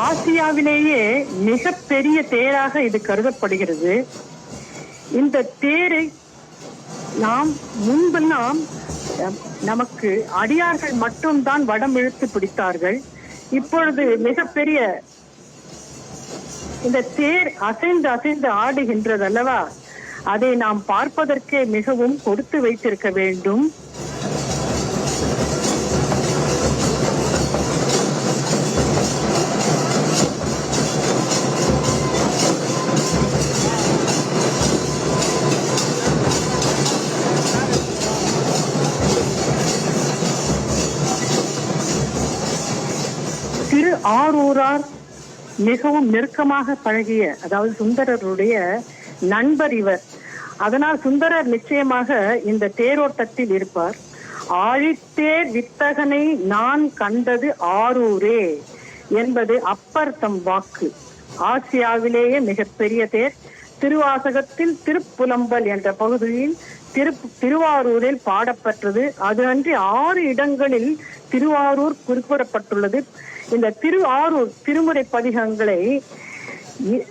ஆசியாவிலேயே மிக பெரிய தேராக இது கருதப்படுகிறது. இந்த தேரை நாம் முன்பெல்லாம் நமக்கு அடியார்கள் மட்டும்தான் வடம் இழுத்து பிடித்தார்கள். இப்பொழுது மிகப்பெரிய இந்த தேர் அசைந்து அசைந்து ஆடுகின்றது அல்லவா அதை நாம் பார்ப்பதற்கே மிகவும் கொடுத்து வைத்திருக்க வேண்டும். மிகவும் நெருக்கமாக பழகிய அதாவது சுந்தரருடைய நண்பர் இவர். அதனால் சுந்தரர் நிச்சயமாக இந்த தேரோட்டத்தில் இருப்பார். ஆழித்தேர் வித்தகனை நான் கண்டது ஆரூரே என்பது அப்பர் தம் வாக்கு. ஆசியாவிலேயே மிகப்பெரிய தேர். திருவாசகத்தில் திருப்புலம்பல் என்ற பகுதியில் திரு திருவாரூரில் பாடப்பெற்றது. அது அன்றி ஆறு இடங்களில் திருவாரூர் குறிப்பிடப்பட்டுள்ளது. இந்த திரு ஆரூர் திருமுறை பதிகங்களை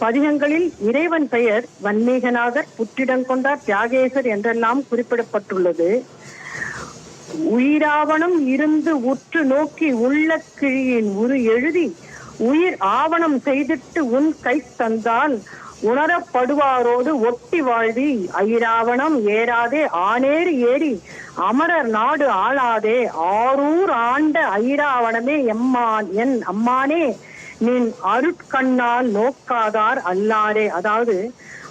பதிகங்களில் இறைவன் பெயர் வன்மீகநாதர் புற்றிடங்கொண்டார் தியாகேசர் என்றெல்லாம் குறிப்பிடப்பட்டுள்ளது. உயிராவணம் இருந்து உற்று நோக்கி உள்ள கிழியின் உரு எழுதி உயிர் ஆவணம் செய்திட்டு உன் கை தந்தால் உணரப்படுவாரோடு ஒட்டி வாழ்வி. ஐராவணம் ஏறாதே ஆனேறு ஏறி. அமரர் நாடு ஆளாதே ஆரூர் ஆண்ட ஐராவணமே எம்மான் என் அம்மானே. நின் அருட்கண்ணால் நோக்காதார் அல்லாரே அதாவது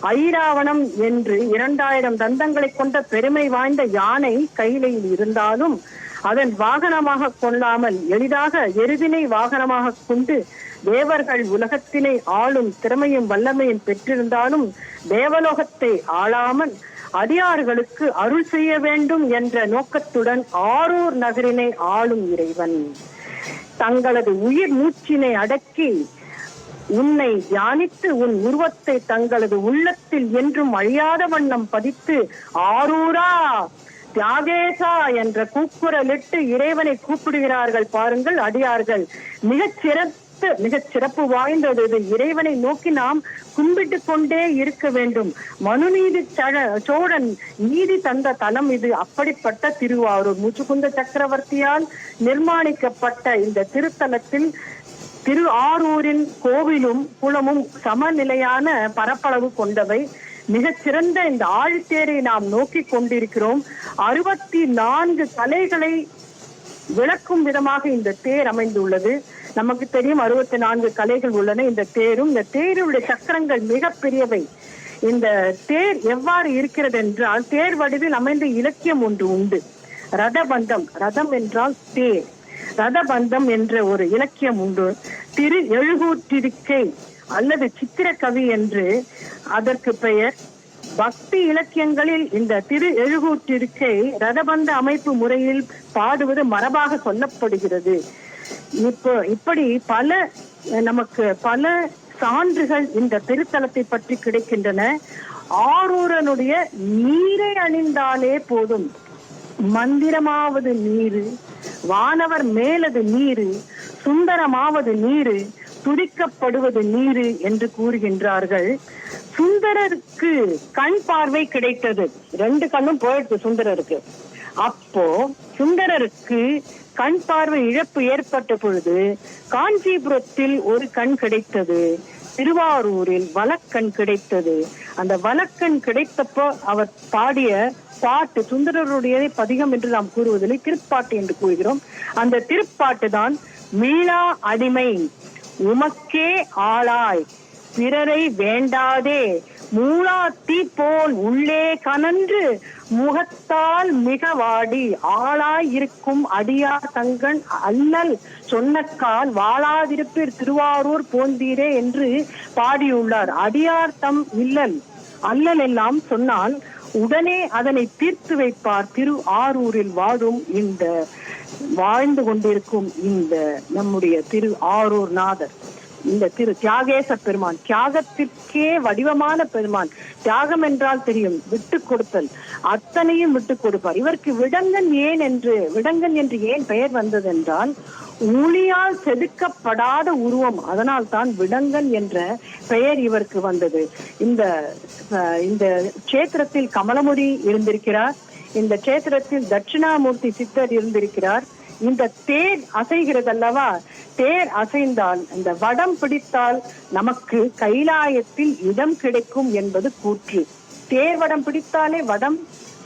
ஐராவணம் என்று இரண்டாயிரம் தந்தங்களை கொண்ட பெருமை வாய்ந்த யானை கையிலையில் இருந்தாலும் அதன் வாகனமாக கொள்ளாமல் எளிதாக எருதினை வாகனமாக கொண்டு தேவர்கள் உலகத்தினை ஆளும் திறமையும் வல்லமையும் பெற்றிருந்தாலும் தேவலோகத்தை ஆளாமல் அடியார்களுக்கு அருள் செய்ய வேண்டும் என்ற நோக்கத்துடன் ஆரூர் நகரினை ஆளும் இறைவன். தங்களது உயிர் மூச்சினை அடக்கி உன்னை தியானித்து உன் உருவத்தை தங்களது உள்ளத்தில் என்றும் அழியாத வண்ணம் பதித்து ஆரூரா தியாகேசா என்ற கூக்குரலிட்டு இறைவனை கூப்பிடுகிறார்கள் பாருங்கள் அடியார்கள். மிகச் சிறப்பு மிகச் சிறப்பு வாய்ந்தது இது. இறைவனை நோக்கி நாம் கும்பிட்டு கொண்டே இருக்க வேண்டும். மனுநீதி சோழன் நீதி தந்த தலம் இது. அப்படிப்பட்ட திருவாரூர். முச்சுகுந்த சக்கரவர்த்தியால் நிர்மாணிக்கப்பட்ட இந்த திருத்தலத்தில் திரு ஆரூரின் கோவிலும் குளமும் சமநிலையான பரப்பளவு கொண்டவை. மிகச்சிறந்த இந்த ஆழித்தேரை நாம் நோக்கி கொண்டிருக்கிறோம். அறுபத்தி நான்கு கலைகளை விளக்கும் விதமாக இந்த தேர் அமைந்துள்ளது. நமக்கு தெரியும் அறுபத்தி நான்கு கலைகள் உள்ளன. இந்த தேரும் இந்த தேருடைய சக்கரங்கள் மிக பெரியவை இந்த தேர் எவ்வாறு இருக்கிறது என்றால் தேர் வடிவில் அமைந்த இலக்கியம் ஒன்று உண்டு. ரதபந்தம். ரதம் என்றால் தேர். ரதபந்தம் என்ற ஒரு இலக்கியம் உண்டு. திரு எழுகூற்றிருக்கை அல்லது சித்திரக்கவி என்று அதற்கு பெயர் பக்தி இலக்கியங்களில் இந்த திரு எழுகூற்றிருக்கை ரதபந்த அமைப்பு முறையில் பாடுவது மரபாக சொல்லப்படுகிறது. இப்போ இப்படி பல நமக்கு பல சான்றுகள் இந்த திருத்தலத்தை பற்றி கிடைக்கின்றன. ஆரூரனுடைய நீரை அணிந்தாலே போதும். மந்திரமாவது நீரு வானவர் மேலது நீரு சுந்தரமாவது நீரு துடிக்கப்படுவது நீரு என்று கூறுகின்றார்கள். சுந்தரருக்கு கண் பார்வை கிடைத்தது. ரெண்டு கண்ணும் போயிடுச்சு சுந்தரருக்கு. அப்போ சுந்தரருக்கு கண் பார்வை இழப்பு ஏற்பட்ட பொழுது காஞ்சிபுரத்தில் ஒரு கண் கிடைத்தது. திருவாரூரில் வலக்கண் கிடைத்தது. அந்த வலக்கண் கிடைத்தப்போ அவர் பாடிய பாட்டு சுந்தரருடைய பதிகம் என்று நாம் கூறுவதில்லை திருப்பாட்டு என்று கூறுகிறோம். அந்த திருப்பாட்டு தான் மீளா அடிமை உமக்கே ஆளாய் பிறரை வேண்டாதே. மூலாத்தி போல் உள்ளே கனன்று முகத்தால் மிக வாடி ஆளாய் இருக்கும் அடியார் தங்கன் அல்லல் சொன்னக்கால் வாழாதிருப்பீர் திருவாரூர் போந்தீரே என்று பாடியுள்ளார். அடியார் தம் இல்லல் அல்லல் எல்லாம் சொன்னால் உடனே அதனை தீர்த்து வைப்பார். திரு ஆரூரில் வாழும் இந்த வாழ்ந்து கொண்டிருக்கும் இந்த நம்முடைய திரு ஆரூர் நாதர். இந்த திரு தியாகேச பெருமான். தியாகத்திற்கே வடிவமான பெருமான். தியாகம் என்றால் தெரியும் விட்டு கொடுத்தல். அத்தனையும் விட்டு கொடுப்பார். இவருக்கு விடங்கன் ஏன் என்று விடங்கன் என்று ஏன் பெயர் வந்தது என்றால் உளியால் செதுக்கப்படாத உருவம். அதனால் தான் விடங்கன் என்ற பெயர் இவருக்கு வந்தது. இந்த அஹ், இந்த கஷேத்திரத்தில் கமலமுடி இருந்திருக்கிறார். இந்த கஷேத்திரத்தில் தட்சிணாமூர்த்தி சித்தர் இருந்திருக்கிறார். இந்த தேர் அசைகிறது அல்லவா தேர் அசைந்தால் இந்த வடம் பிடித்தால் நமக்கு கைலாயத்தில் இடம் கிடைக்கும் என்பது கூற்று. தேர் வடம் பிடித்தாலே வடம்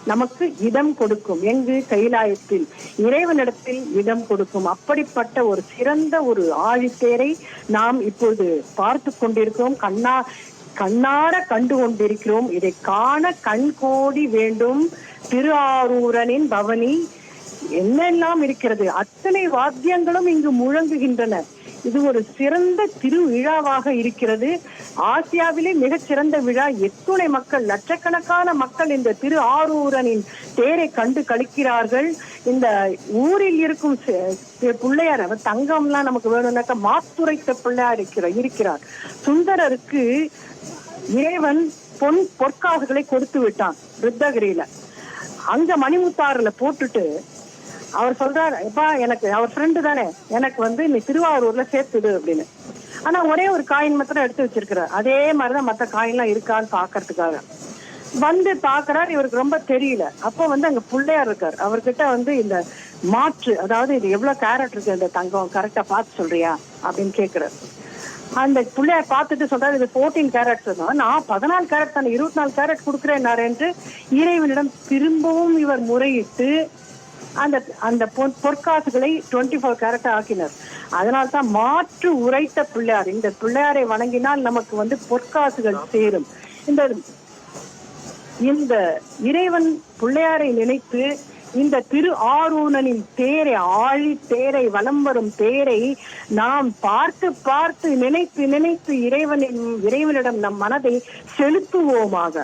நமக்கு இடம் கொடுக்கும். எங்கு? கைலாயத்தில். இறைவனிடத்தில் இடம் கொடுக்கும். அப்படிப்பட்ட ஒரு சிறந்த ஒரு ஆழித்தேரை நாம் இப்பொழுது பார்த்து கொண்டிருக்கிறோம். கண்ணா கண்ணார கண்டு கொண்டிருக்கிறோம். இதை காண கண் கோடி வேண்டும். திரு ஆரூரனின் பவனி என்னெல்லாம் இருக்கிறது? அத்தனை வாத்தியங்களும் இங்கு முழங்குகின்றன. இது ஒரு சிறந்த திரு விழாவாக இருக்கிறது. ஆசியாவிலே மிகச் சிறந்த விழா. எத்துணை மக்கள் லட்சக்கணக்கான மக்கள் இந்த திரு ஆரூரனின் தேரை கண்டு கழிக்கிறார்கள் இந்த ஊரில் இருக்கும் பிள்ளையார் அவர் தங்கம்லாம் நமக்கு வேணும்னாக்க மாத்துரைத்த பிள்ளையார் இருக்கிறார் இருக்கிறார். சுந்தரருக்கு இறைவன் பொன் பொற்காசுகளை கொடுத்து விட்டான் ருத்தகிரியில அங்க மணிமுத்தாறுல போட்டுட்டு அவர் சொல்றாரு எப்பா எனக்கு அவர் ஃப்ரெண்டு தானே. எனக்கு வந்து நீ திருவாரூர்ல சேர்த்துடு அப்படின்னு. ஆனா ஒரே ஒரு காயின் மாத்திரம் எடுத்து வச்சிருக்கிறார். அதே மாதிரிதான் மற்ற காயின்லாம் இருக்கான்னு பாக்குறதுக்காக. வந்து பாக்குறாரு இவருக்கு ரொம்ப தெரியல. அப்போ வந்து அங்க பிள்ளையார் இருக்கார். அவர்கிட்ட வந்து இந்த மாற்று அதாவது இது எவ்வளவு கேரட் இருக்கு இந்த தங்கம் கரெக்டா பார்த்து சொல்றியா? அப்படின்னு கேக்குறாரு. அந்த பிள்ளையார் பார்த்துட்டு சொல்றாரு இது போர்டீன் கேரட் தான் நான் பதினாலு கேரட் தானே இருபத்தி நாலு கேரட் கொடுக்குறேன் என்று இறைவனிடம் திரும்பவும் இவர் முறையிட்டு அந்த அந்த பொற்காசுகளை டுவெண்ட்டி ஃபோர் கேரட் ஆக்கினர். அதனால தான் மாற்று உரைத்த பிள்ளையார். இந்த பிள்ளையாரை வணங்கினால் நமக்கு வந்து பொற்காசுகள் சேரும். இந்த இந்த இறைவன் பிள்ளையாரை நினைத்து இந்த திரு ஆரூணனின் தேரை ஆழி தேரை வலம் வரும் தேரை நாம் பார்த்து பார்த்து நினைத்து நினைத்து இறைவனின் இறைவனிடம் நம் மனதை செலுத்துவோமாக.